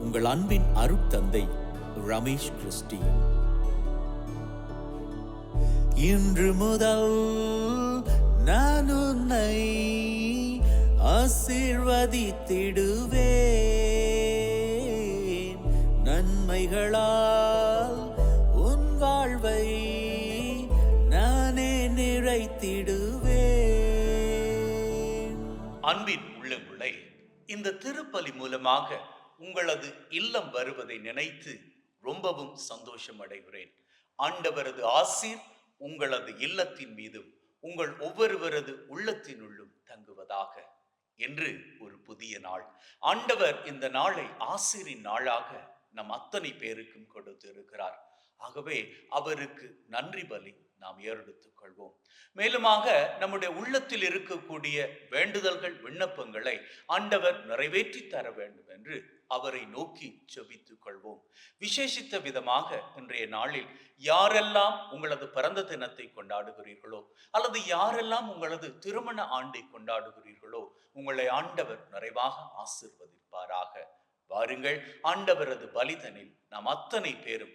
உங்கள் அன்பின் அருட்தந்தை ரமேஷ் கிறிஸ்டி இன்று முதல் நான் உன்னை ஆசீர்வதித்திடுவேன். நன்மைகளால் உன் வாழ்வை நானே நிறைத்திடுவேன். அன்பின் உள்ளங்களை இந்த திருப்பலி மூலமாக உங்களது இல்லம் வருவதை நினைத்து ரொம்பவும் சந்தோஷம் அடைகிறேன் ஆண்டவரது ஆசீர் உங்களது இல்லத்தின் மீதும் உங்கள் ஒவ்வொருவரது உள்ளத்தினுள்ளும் தங்குவதாக என்று ஒரு புதிய நாள். ஆண்டவர் இந்த நாளை ஆசிரின் நாளாக நம் அத்தனை பேருக்கும் கொடுத்து இருக்கிறார் ஆகவே அவருக்கு நன்றி பலி நாம் ஏறெடுத்துக் கொள்வோம். மேலுமாக நம்முடைய உள்ளத்தில் இருக்கக்கூடிய வேண்டுதல்கள் விண்ணப்பங்களை ஆண்டவர் நிறைவேற்றி தர வேண்டும் என்று அவரை நோக்கி செபித்துக் கொள்வோம். விசேஷித்த விதமாக இன்றைய நாளில் யாரெல்லாம் உங்களது பிறந்த தினத்தை கொண்டாடுகிறீர்களோ அல்லது யாரெல்லாம் உங்களது திருமண ஆண்டை கொண்டாடுகிறீர்களோ உங்களை ஆண்டவர் நிறைவாக ஆசிர்வதிப்பாராக. வாருங்கள் ஆண்டவரது பலிதனில் நாம் அத்தனை பேரும்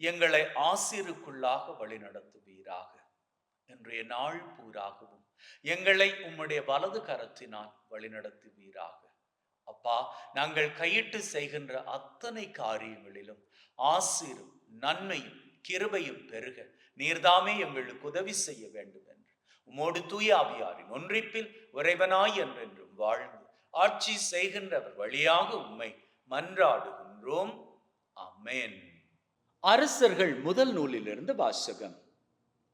எங்களை ஆசிருக்குள்ளாக வழிநடத்துவீராக இன்றைய நாள் பூராகவும் எங்களை உம்முடைய வலது கரத்தினால் வழிநடத்துவீராக அப்பா நாங்கள் கையிட்டு செய்கின்ற அத்தனை காரியங்களிலும் ஆசிரும் நன்மையும் கிருபையும் பெருக. நீர்தாமே எங்களுக்கு உதவி செய்ய வேண்டும் என்று உமோடு தூய ஆவியாரின் ஒன்றிப்பில் உறைவனாய் என்றென்றும் வாழ்ந்து ஆட்சி செய்கின்றவர் வழியாக உம்மை மன்றாடுகின்றோம். அமேன் அரசர்கள் முதல் நூலிலிருந்து வாசகம்.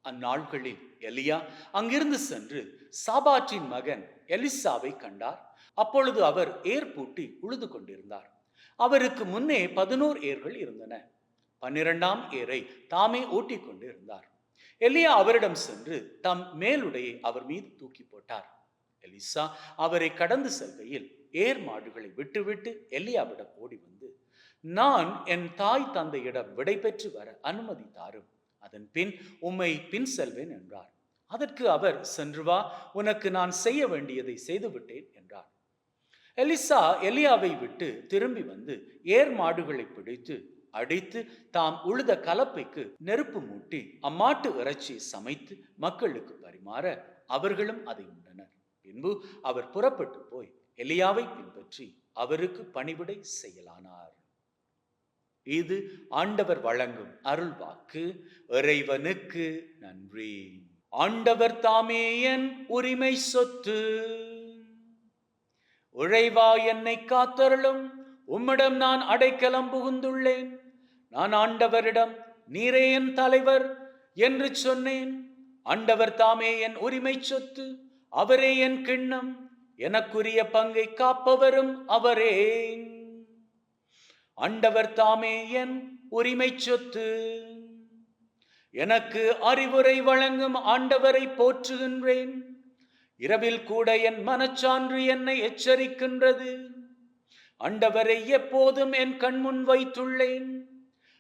அந்நாட்களில் எலியா அங்கிருந்து சென்று சாபாற்றின் மகன் எலிசாவை கண்டார். அப்பொழுது அவர் ஏர் பூட்டி உழுது கொண்டிருந்தார். அவருக்கு முன்னே பதினோர் ஏர்கள் இருந்தன. பன்னிரண்டாம் ஏரை தாமே ஓட்டிக் கொண்டு இருந்தார் எலியா அவரிடம் சென்று தம் மேலுடையை அவர் மீது தூக்கி போட்டார். எலிசா அவரை கடந்து செல்கையில் ஏர் மாடுகளை விட்டுவிட்டு எலியாவிடம் ஓடி வந்து நான் என் தாய் தந்தையிடம் விடை பெற்று வர அனுமதி தாரும் அதன் பின் உம்மை பின் செல்வேன் என்றார். அதற்கு அவர் சென்று வா உனக்கு நான் செய்ய வேண்டியதை செய்துவிட்டேன் என்றார். எலிசா எலியாவை விட்டு திரும்பி வந்து ஏர் மாடுகளை பிடித்து அடித்து தாம் உழுத கலப்பைக்கு நெருப்பு மூட்டி அம்மாட்டு இறைச்சி சமைத்து மக்களுக்கு பரிமாற அவர்களும் அதை உண்டனர். பின்பு அவர் புறப்பட்டு போய் எலியாவை பின்பற்றி அவருக்கு பணிவிடை செய்யலானார். இது ஆண்டவர் வழங்கும் அருள்வாக்கு இறைவனுக்கு நன்றி. ஆண்டவர் தாமே என் உரிமை சொத்து. உழைவா என்னை காத்தருளும். உம்மிடம் நான் அடைக்கலம் புகுந்துள்ளேன். நான் ஆண்டவரிடம் நீரே என் தலைவர் என்று சொன்னேன். ஆண்டவர் தாமே என் உரிமை சொத்து. அவரே என் கிண்ணம். எனக்குரிய பங்கை காப்பவரும் அவரே. அண்டவர் தாமே என் உரிமை சொத்து. எனக்கு அறிவுரை வழங்கும் ஆண்டவரை போற்றுகின்றேன். இரவில் கூட என் மனச்சான்று என்னை எச்சரிக்கின்றது. அண்டவரை எப்போதும் என் கண்முன் வைத்துள்ளேன்.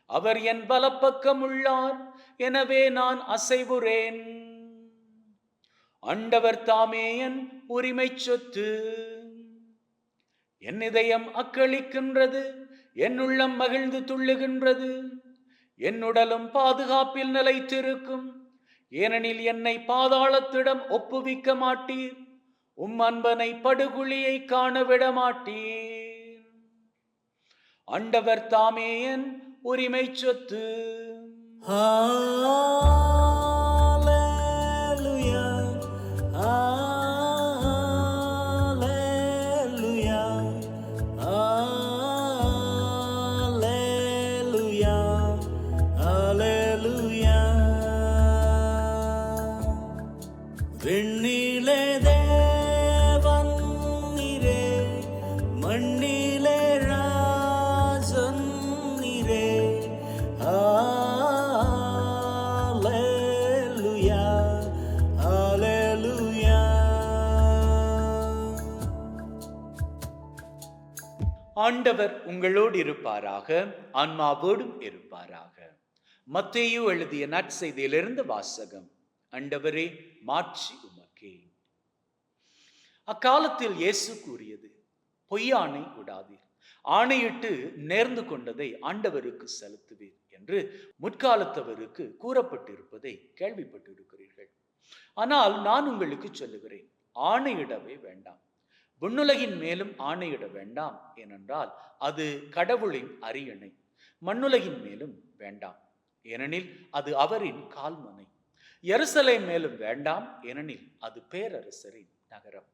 அவர் என் பலப்பக்கம் உள்ளார் எனவே நான் அசைவுறேன். அண்டவர் தாமே என் உரிமை சொத்து. என் இதயம் அக்களிக்கின்றது. என் உள்ளம் மகிழ்ந்து துள்ளுகின்றது. என் உடலும் பாதுகாப்பில் நிலைத்திருக்கும். ஏனெனில் என்னை பாதாளத்திடம் ஒப்புவிக்க மாட்டீர். உம் அன்பனை படுகுழியை காண விட மாட்டீர். ஆண்டவர் தாமே என் உரிமை சொத்து. ஆ. ஆண்டவர் உங்களோடு இருப்பாராக ஆன்மாவோடும் இருப்பாராக. மத்தேயு எழுதிய நற்செய்தியிலிருந்து வாசகம். அண்டவரே மாட்சி உமக்கே. அக்காலத்தில் இயேசு கூறியது பொய்யானை விடாதீர். ஆணையிட்டு நேர்ந்து கொண்டதை ஆண்டவருக்கு செலுத்துவீர் என்று முற்காலத்தவருக்கு கூறப்பட்டிருப்பதை கேள்விப்பட்டிருக்கிறீர்கள். ஆனால் நான் உங்களுக்கு சொல்லுகிறேன் ஆணையிடவே வேண்டாம். விண்ணுலகின் மேலும் ஆணையிட வேண்டாம் ஏனென்றால் அது கடவுளின் அரியணை. மண்ணுலகின் மேலும் வேண்டாம் ஏனெனில் அது அவரின் கால்மனை. எருசலை மேலும் வேண்டாம் ஏனெனில் அது பேரரசரின் நகரம்.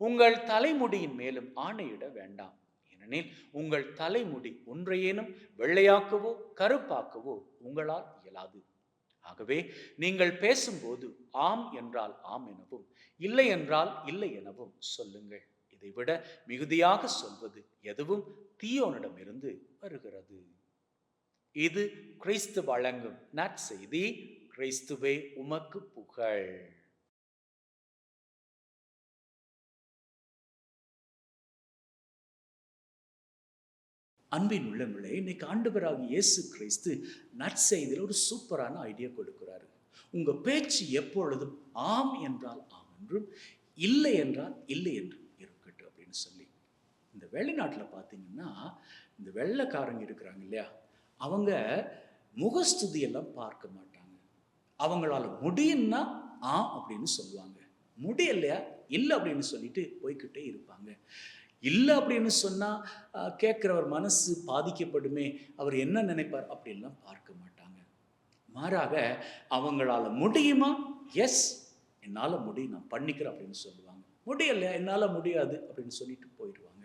உங்கள் தலைமுடியின் மேலும் ஆணையிட வேண்டாம் ஏனெனில் உங்கள் தலைமுடி ஒன்றையேனும் வெள்ளையாக்கவோ கருப்பாக்கவோ உங்களால் இயலாது. ஆகவே நீங்கள் பேசும்போது ஆம் என்றால் ஆம் எனவும் இல்லை என்றால் இல்லை எனவும் சொல்லுங்கள். இதைவிட மிகுதியாக சொல்வது எதுவும் தீயோனிடமிருந்து வருகிறது. இது கிறிஸ்து வழங்கும் நற்செய்தி கிறிஸ்துவே உமக்கு புகழ். அன்பின் உள்ளங்களே இன்னைக்கு ஆண்டவராக இயேசு கிறிஸ்து நற்செய்தியில் ஒரு சூப்பரான ஐடியா கொடுக்கிறாரு. உங்க பேச்சு எப்பொழுதும் ஆம் என்றால் ஆம் என்றும் இல்லை என்றால் இல்லை என்றும். அப்படின்னு சொல்லி. இந்த வெளிநாட்டில் பார்த்தீங்கன்னா இந்த வெள்ளைக்காரங்க இருக்கிறாங்க இல்லையா? அவங்க முகஸ்துதியெல்லாம் பார்க்க மாட்டாங்க. அவங்களால முடியும்னா ஆ அப்படின்னு சொல்லுவாங்க. முடியலையா? இல்லை அப்படின்னு சொல்லிட்டு போய்க்கிட்டே இருப்பாங்க. இல்லை அப்படின்னு சொன்னால் கேட்குறவர் மனசு பாதிக்கப்படுமே அவர் என்ன நினைப்பார் அப்படின்லாம் பார்க்க மாட்டாங்க. மாறாக அவங்களால முடியுமா? எஸ் என்னால் முடியும் நான் பண்ணிக்கிறேன் அப்படின்னு சொல்லுவாங்க. முடியலையா? என்னால் முடியாது அப்படின்னு சொல்லிட்டு போயிடுவாங்க.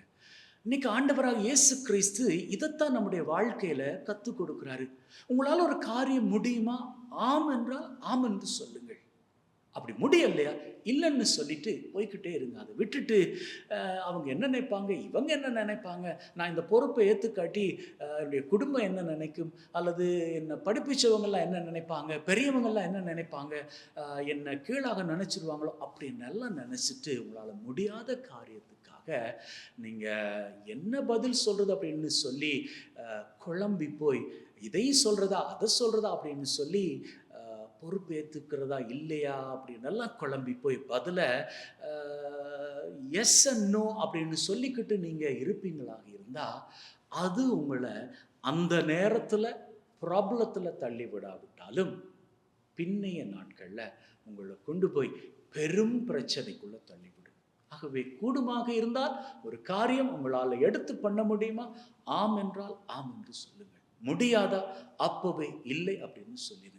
இன்னைக்கு ஆண்டவராக இயேசு கிறிஸ்து இதைத்தான் நம்முடைய வாழ்க்கையில் கற்றுக் கொடுக்குறாரு. உங்களால் ஒரு காரியம் முடியுமா? ஆம் என்றால் ஆம் என்று சொல்லு. அப்படி முடியலையா? இல்லைன்னு சொல்லிட்டு போய்க்கிட்டே இருங்க. அதை விட்டுட்டு அவங்க என்ன நினைப்பாங்க? இவங்க என்ன நினைப்பாங்க? நான் இந்த பொறுப்பை ஏற்றுக்காட்டி என்னுடைய குடும்பம் என்ன நினைக்கும்? அல்லது என்னை படிப்பிச்சவங்கெல்லாம் என்ன நினைப்பாங்க? பெரியவங்கெல்லாம் என்ன நினைப்பாங்க? என்னை கீழாக நினச்சிருவாங்களோ? அப்படின்னு எல்லாம் நினச்சிட்டு உங்களால் முடியாத காரியத்துக்காக நீங்கள் என்ன பதில் சொல்கிறது அப்படின்னு சொல்லி குழம்பி போய் இதை சொல்கிறதா அதை சொல்கிறதா அப்படின்னு சொல்லி பொறுப்பேற்றுக்கிறதா இல்லையா அப்படின்னு குழம்பி போய் பதில எஸ் அண்ட் நோ அப்படின்னு சொல்லிக்கிட்டு நீங்கள் இருப்பீங்களாக இருந்தால் அது உங்களை அந்த நேரத்தில் ப்ராப்ளத்தில் தள்ளி விடாவிட்டாலும் பின்னைய நாட்களில் உங்களை கொண்டு போய் பெரும் பிரச்சனைக்குள்ளே தள்ளிவிடும் ஆகவே கூடுமாக இருந்தால் ஒரு காரியம் உங்களால் எடுத்து பண்ண முடியுமா? ஆம் என்றால் ஆம் என்று சொல்லுங்கள். முடியாதா? அப்போவே இல்லை அப்படின்னு சொல்லிடுங்க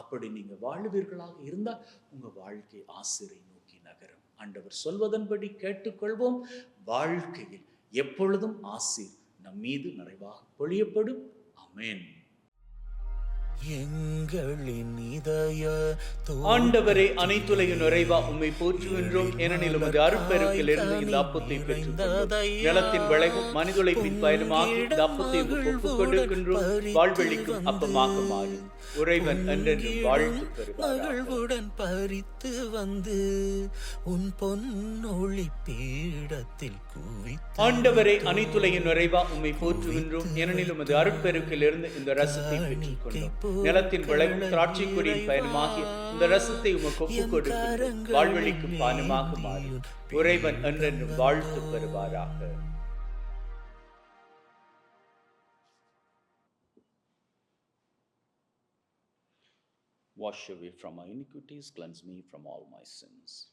அப்படி நீங்கள் வாழ்வீர்களாக இருந்தால் உங்கள் வாழ்க்கை ஆசிரியை நோக்கி நகரும். ஆண்டவர் சொல்வதன்படி கேட்டுக்கொள்வோம். வாழ்க்கையில் எப்பொழுதும் ஆசிர் நம் மீது நிறைவாக பொழியப்படும். அமேன் எங்களின் இதய ஆண்டவரே அனைத்துலக நிறைவா உம்மை போற்றுகின்றோம். ஏனெனில் உமது அருட்பெருக்கிலிருந்து இந்த அப்பத்தை பெற்று நிலத்தின் விளைவும் மனிதுழைப்பின் பயனுமாக இந்த அப்பத்தை ஒப்புக் கொடுக்கின்றோம் வாழ்வெளிக்கும் அப்பமாக மாறி உறைவன் என்றென்று மகிழ்வுடன் பறித்து வந்து உன் பொன்னொளி பீடத்தில் குவித்து ஆண்டவரே அனைத்துலகின் நிறைவா உம்மை போற்றுகின்றோம். ஏனெனில் உமது அருட்பெருக்கிலிருந்து இந்த ரசத்தை பெற்றுக்கொண்டோம். நிலத்தின் விளைவும் திராட்சை கொடியின் பயனுமாகிய இந்த ரசத்தை உமக்கு ஒப்புக் கொடுக்கின்றோம். வாழ்வெளிக்கும் பானமாக மாறி. உறைவன் என்றென்று வாழ்த்து பெறுவாராக. Wash away from my iniquities, cleanse me from all my sins.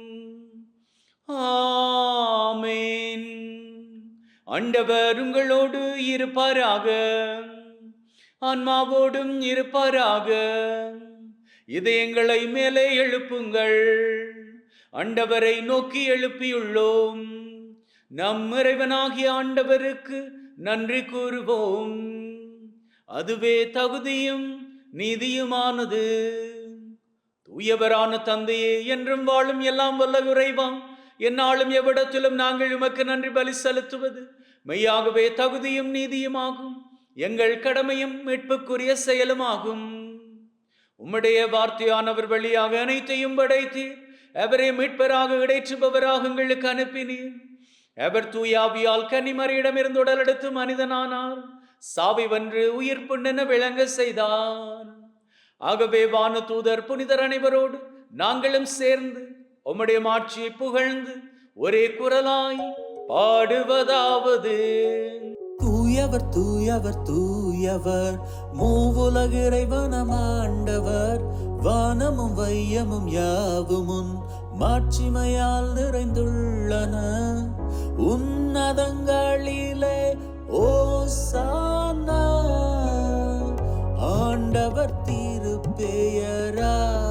ஆமேன். ஆண்டவர் உங்களோடு இருப்பாராக. ஆன்மாவோடும் இருப்பாராக. இதயங்களை மேலே எழுப்புங்கள். ஆண்டவரை நோக்கி எழுப்பியுள்ளோம். நம் இறைவனாகிய ஆண்டவருக்கு நன்றி கூறுவோம். அதுவே தகுதியும் நீதியுமானது. தூயவரான தந்தையே என்றும் வாழும் எல்லாம் வல்ல உறைவான் என்னாலும் எவ்விடத்திலும் நாங்கள் உமக்கு நன்றி பலி செலுத்துவது. மெய்யாகவே தகுதியும் நீதியுமாகும். எங்கள் கடமையும் மீட்புக்குரிய செயலுமாகும். உம்முடைய வார்த்தையானவர் வழியாக அனைத்தையும் படைத்தீர். அவரை மீட்பராக இடைற்றுபவராக எங்களுக்கு அனுப்பினீர். அவர் தூயாவியால் கனிமறையிடமிருந்து உடல் எடுத்து மனிதனானார். சாவி வென்று உயிர் புண்ணென விளங்க செய்தார். ஆகவே வான தூதர் புனிதர் அனைவரோடு நாங்களும் சேர்ந்து உம்முடைய மாட்சியை புகழ்ந்து ஒரே குரலாய் பாடுவதாவது. தூயவர் தூயவர் தூயவர் மூவுலக இறைவனம் ஆண்டவர். வானமும் வையமும் யாவுமுன் மாட்சிமையால் நிறைந்துள்ளன. உன்னதங்களிலே ஓசானா ஆண்டவர் திருப்பெயரா.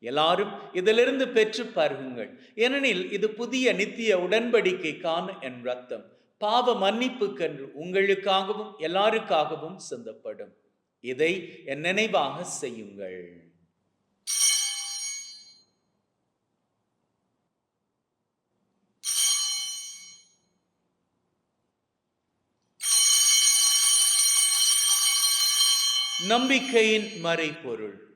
எல்லாரும் இதிலிருந்து பெற்று பருகுங்கள். ஏனெனில் இது புதிய நித்திய உடன்படிக்கைக்கான என் ரத்தம் பாவ மன்னிப்புக்கென்று உங்களுக்காகவும் எல்லாருக்காகவும் சிந்தப்படும். இதை என் நினைவாக செய்யுங்கள். நம்பிக்கையின் மறைபொருள்.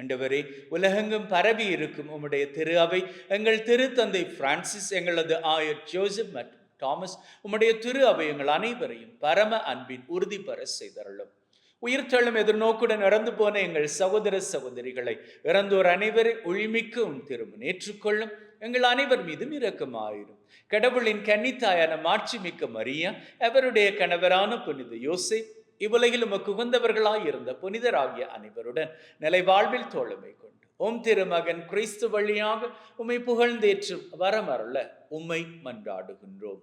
ஆண்டவரே உலகெங்கும் பரவி இருக்கும் உம்முடைய திரு அவை எங்கள் திருத்தந்தை பிரான்சிஸ் எங்களது ஆயர் ஜோசப் மற்றும் தாமஸ் உம்முடைய திரு அவை எங்கள் அனைவரையும் பரம அன்பின் உறுதி பெற செய்தருளும். உயிர்த்தெழும் எதிர்நோக்குடன் இறந்து போன எங்கள் சகோதர சகோதரிகளை இறந்தோர் அனைவரை ஒளிமிக்க உன் திருமணம் ஏற்றுக்கொள்ளும். எங்கள் அனைவர் மீதும் இரக்கமாயிரும். கடவுளின் கன்னித்தாயான மாட்சிமிக்க மரியா அவருடைய கணவரான புனித யோசை இவ்வுலகில் உமக்கு உகந்தவர்களாய் இருந்த புனிதராகிய அனைவருடன் நிலை வாழ்வில் தோழமை கொண்டு உம் திருமகன் கிறிஸ்து வழியாக உம்மை புகழ்ந்தேற்றும் வரமருள உம்மை மன்றாடுகின்றோம்.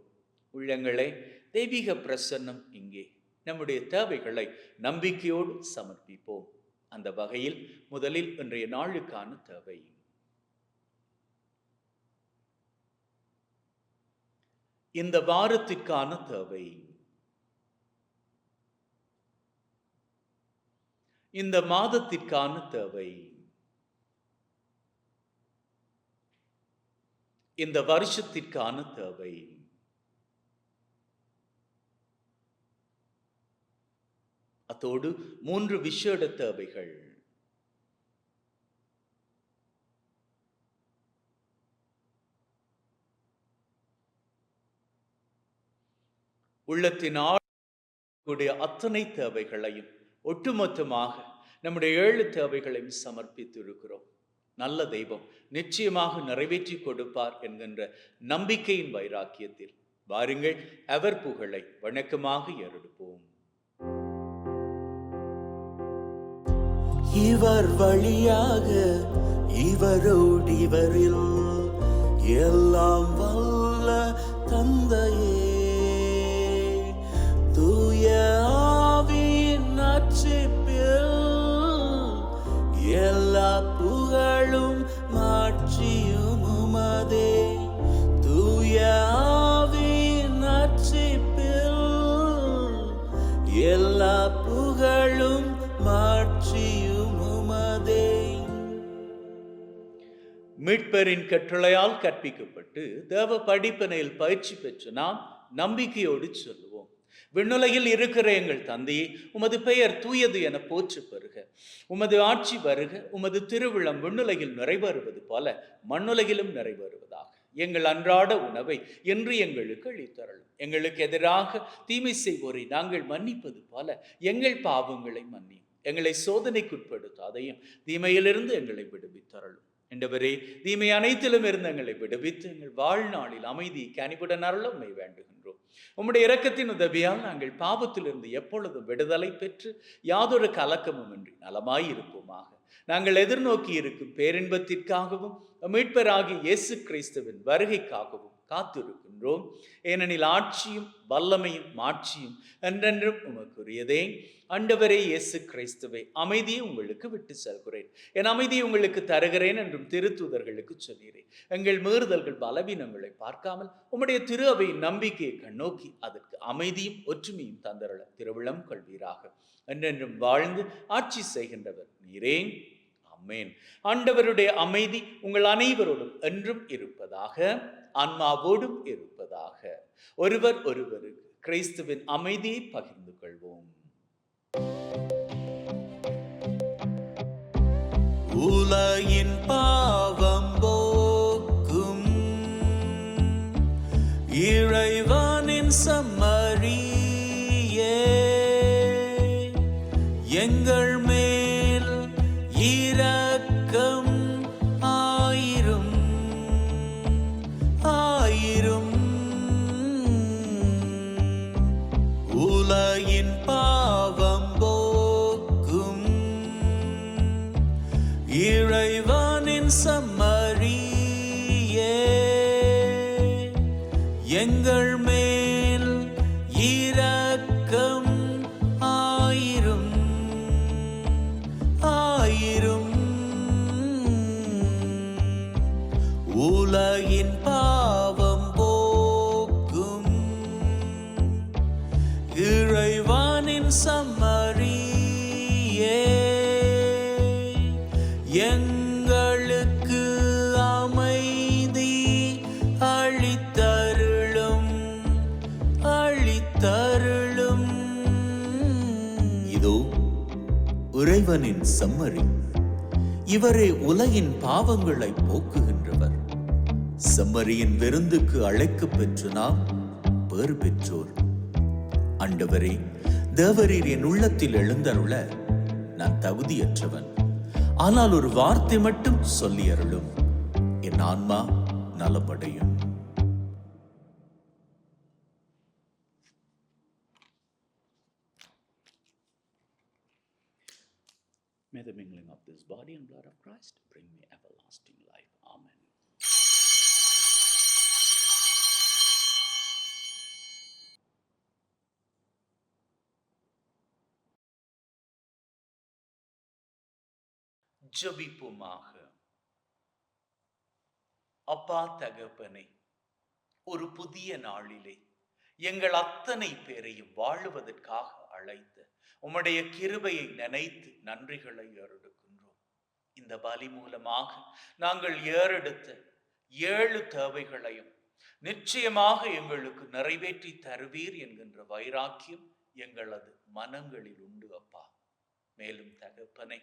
உள்ளங்களே தெய்வீக பிரசன்னம் இங்கே. நம்முடைய தேவைகளை நம்பிக்கையோடு சமர்ப்பிப்போம். அந்த வகையில் முதலில் இன்றைய நாளுக்கான தேவை. இந்த வாரத்திற்கான தேவை. இந்த மாதத்திற்கான தேவை. இந்த வருஷத்திற்கான தேவை. அத்தோடு மூன்று விஷேட தேவைகள். உள்ளத்தினால் கூடிய அத்தனை தேவைகளையும் ஒட்டுமொத்தமாக நம்முடைய ஏழு தேவைகளையும் சமர்ப்பித்து இருக்கிறோம் நல்ல தெய்வம் நிச்சயமாக நிறைவேற்றி கொடுப்பார் என்கின்ற நம்பிக்கையின் வைராக்கியத்தில் வாருங்கள் அவர் புகழை வணக்கமாக ஏறெடுப்போம். இவர் வழியாக இவரோடு இவரில் எல்லாம் வல்ல தந்தையே. புகழும் மாட்சியும் உமதே தூய நட்சிப்பில் எல்லா புகழும் மாட்சியும் உமதே மீட்பரின் கட்டளையால் கற்பிக்கப்பட்டு தேவ படிப்பனையில் பயிற்சி பெற்று நாம் நம்பிக்கையோடு சொல்லுவோம். விண்ணுலகில் இருக்கிற எங்கள் தந்தையே உமது பெயர் தூயது என போற்று பெறுக. உமது ஆட்சி வருக உமது திருவிழம் விண்ணுலகில் நிறைவேறுவது போல மண்ணுலகிலும் நிறைவேறுவதாக. எங்கள் அன்றாட உணவை என்று எங்களுக்கு அளித்தரலும் எங்களுக்கு எதிராக தீமை செய்வோரை நாங்கள் மன்னிப்பது போல எங்கள் பாவங்களை மன்னி எங்களை சோதனைக்குட்படுத்தாதையும் தீமையிலிருந்து எங்களை விடுவித்தரலும் என்றவரே தீமை அனைத்திலும் இருந்து எங்களை விடுவித்து எங்கள் வாழ்நாளில் அமைதி கனிவுடன் அருளும் வேண்டுகின்றோம். உம்முடைய இரக்கத்தின் உதவியால் நாங்கள் பாவத்திலிருந்து எப்பொழுது விடுதலை பெற்று யாதொரு கலக்கமும் இன்றி நலமாயிருப்போமாக நாங்கள் எதிர்நோக்கி இருக்கும் பேரின்பத்திற்காகவும் மீட்பராகி இயேசு கிறிஸ்துவின் வருகைக்காகவும் காத்திருக்கின்றோம். ஏனெனில் ஆட்சியும் வல்லமையும் மாட்சியும் என்றென்றும் உமக்குரியதே. அண்டவரே இயேசு கிறிஸ்துவை அமைதியை உங்களுக்கு விட்டு செல்கிறேன். என் அமைதியை உங்களுக்கு தருகிறேன் என்றும் திருத்துதர்களுக்கு சொல்கிறேன். எங்கள் மீறுதல்கள் பலவீனங்களை பார்க்காமல் உம்முடைய திரு அவையின் நம்பிக்கையை கண்ணோக்கி அதற்கு அமைதியும் ஒற்றுமையும் தந்தருள திருவிழம் கொள்வீராக. என்றென்றும் வாழ்ந்து ஆட்சி செய்கின்றவர் நீரே. அம்மேன் ஆண்டவருடைய அமைதி உங்கள் அனைவரோடும் என்றும் இருப்பதாக. ஆன்மாவோடும் இருப்பதாக. ஒருவர் ஒருவருக்கு கிறிஸ்துவின் அமைதியை பகிர்ந்து கொள்வோம். உலகின் பாவம் போக்கும் இறைவனின் சம்மரியே தேவனின் சம்மரி இவரே உலகின் பாவங்களை போக்குகின்றவர். செம்மறியின் விருந்துக்கு அழைக்கப் பெற்று நாம் பேறு பெற்றோர். ஆண்டவரே தேவரீர் என் உள்ளத்தில் எழுந்தருள நான் தகுதியற்றவன். ஆனால் ஒரு வார்த்தை மட்டும் சொல்லி அருளும் என் ஆன்மா நலமடையும். May the mingling of this body and blood of Christ bring me everlasting life. Amen. ஜபிப்புமாக அப்பா தகப்பனே ஒரு புதிய நாளிலே எங்கள் அத்தனை பேரையும் வாழுவதற்காக அழைத்த உம்முடைய கிருபையை நினைத்து நன்றிகளை ஏறெடுக்கின்றோம். இந்த பலி மூலமாக நாங்கள் ஏறெடுத்த ஏழு தேவைகளையும் நிச்சயமாக எங்களுக்கு நிறைவேற்றி தருவீர் என்கின்ற வைராக்கியம் எங்களது மனங்களில் உண்டு அப்பா. மேலும் தகப்பனை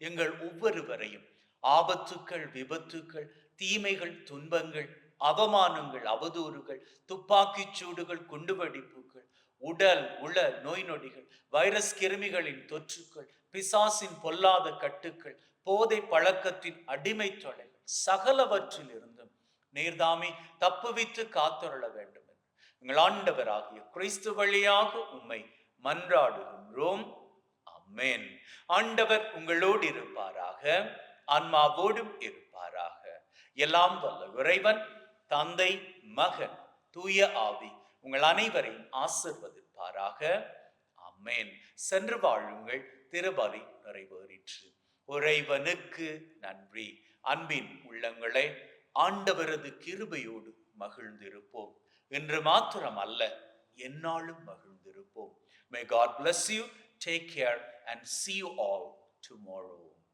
எங்கள் ஒவ்வொருவரையும் ஆபத்துக்கள் விபத்துக்கள் தீமைகள் துன்பங்கள் அவமானங்கள் அவதூறுகள் துப்பாக்கிச் சூடுகள் குண்டுவெடிப்புகள் உடல் உள நோய் நொடிகள் வைரஸ் கிருமிகளின் தொற்றுக்கள் பிசாசின் பொல்லாத கட்டுக்கள் போதை பழக்கத்தின் அடிமை தொலைகள் சகலவற்றிலிருந்தும் நீர்தாமே தப்புவித்து காத்தருள வேண்டும் என்று. எங்கள் ஆண்டவராகிய கிறிஸ்து வழியாக உம்மை மன்றாடுகின்றோம். அம்மேன் ஆண்டவர் உங்களோடு இருப்பாராக ஆன்மாவோடும் இருப்பாராக. எல்லாம் வல்ல இறைவன் தந்தை மகன் தூய ஆவி உங்கள் அனைவரையும் ஆசிர்வதிப்பாராக. அம்மேன் சென்று வாழுங்கள். திருபலி நிறைவேறிற்று. உறைவனுக்கு நன்றி. அன்பின் உள்ளங்களை ஆண்டவரது கிருபையோடு மகிழ்ந்திருப்போம். இன்று மாத்திரம் அல்ல என்னாலும் மகிழ்ந்திருப்போம். May God bless you take care and see you all tomorrow